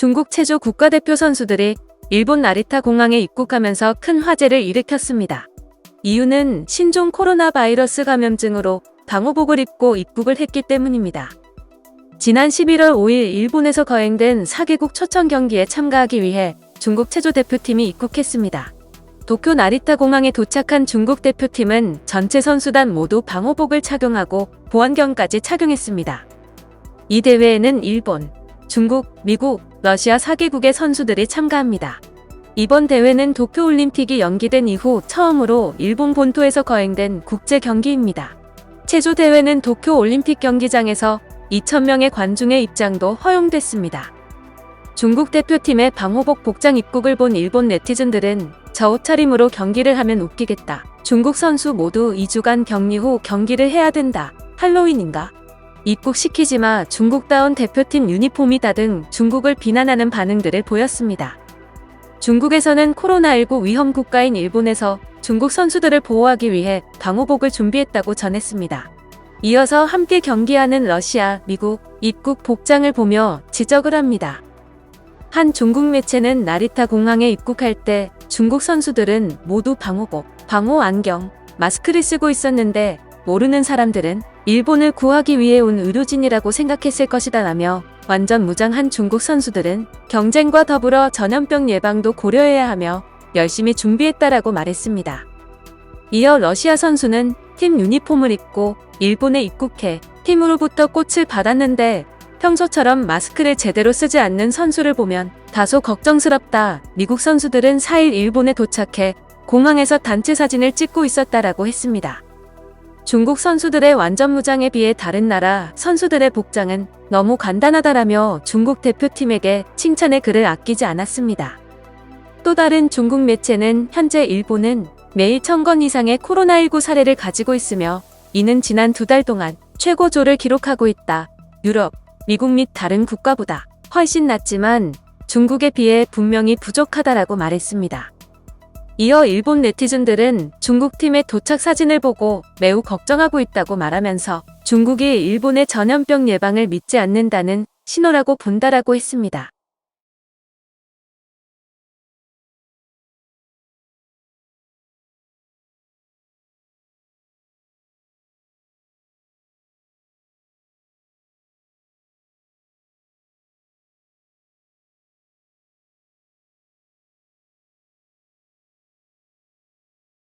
중국 체조 국가대표 선수들이 일본 나리타 공항에 입국하면서 큰 화제를 일으켰습니다. 이유는 신종 코로나 바이러스 감염증으로 방호복을 입고 입국을 했기 때문입니다. 지난 11월 5일 일본에서 거행된 4개국 초청 경기에 참가하기 위해 중국 체조 대표팀이 입국했습니다. 도쿄 나리타 공항에 도착한 중국 대표팀은 전체 선수단 모두 방호복을 착용하고 보안경까지 착용했습니다. 이 대회에는 일본, 중국, 미국, 러시아 4개국의 선수들이 참가합니다. 이번 대회는 도쿄올림픽이 연기된 이후 처음으로 일본 본토에서 거행된 국제 경기입니다. 체조 대회는 도쿄올림픽 경기장에서 2,000명의 관중의 입장도 허용됐습니다. 중국 대표팀의 방호복 복장 입국을 본 일본 네티즌들은 저 옷차림으로 경기를 하면 웃기겠다. 중국 선수 모두 2주간 격리 후 경기를 해야 된다. 할로윈인가? 입국시키지 마 중국다운 대표팀 유니폼이다 등 중국을 비난하는 반응들을 보였습니다. 중국에서는 코로나19 위험 국가인 일본에서 중국 선수들을 보호하기 위해 방호복을 준비했다고 전했습니다. 이어서 함께 경기하는 러시아, 미국 입국 복장을 보며 지적을 합니다. 한 중국 매체는 나리타 공항에 입국할 때 중국 선수들은 모두 방호복, 방호 안경, 마스크를 쓰고 있었는데 모르는 사람들은 일본을 구하기 위해 온 의료진이라고 생각했을 것이다 라며 완전 무장한 중국 선수들은 경쟁과 더불어 전염병 예방도 고려해야 하며 열심히 준비했다라고 말했습니다. 이어 러시아 선수는 팀 유니폼을 입고 일본에 입국해 팀으로부터 꽃을 받았는데 평소처럼 마스크를 제대로 쓰지 않는 선수를 보면 다소 걱정스럽다. 미국 선수들은 4일 일본에 도착해 공항에서 단체 사진을 찍고 있었다라고 했습니다. 중국 선수들의 완전 무장에 비해 다른 나라 선수들의 복장은 너무 간단하다라며 중국 대표팀에게 칭찬의 글을 아끼지 않았습니다. 또 다른 중국 매체는 현재 일본은 매일 1000건 이상의 코로나19 사례를 가지고 있으며 이는 지난 두 달 동안 최고조를 기록하고 있다. 유럽, 미국 및 다른 국가보다 훨씬 낮지만 중국에 비해 분명히 부족하다라고 말했습니다. 이어 일본 네티즌들은 중국 팀의 도착 사진을 보고 매우 걱정하고 있다고 말하면서 중국이 일본의 전염병 예방을 믿지 않는다는 신호라고 본다라고 했습니다.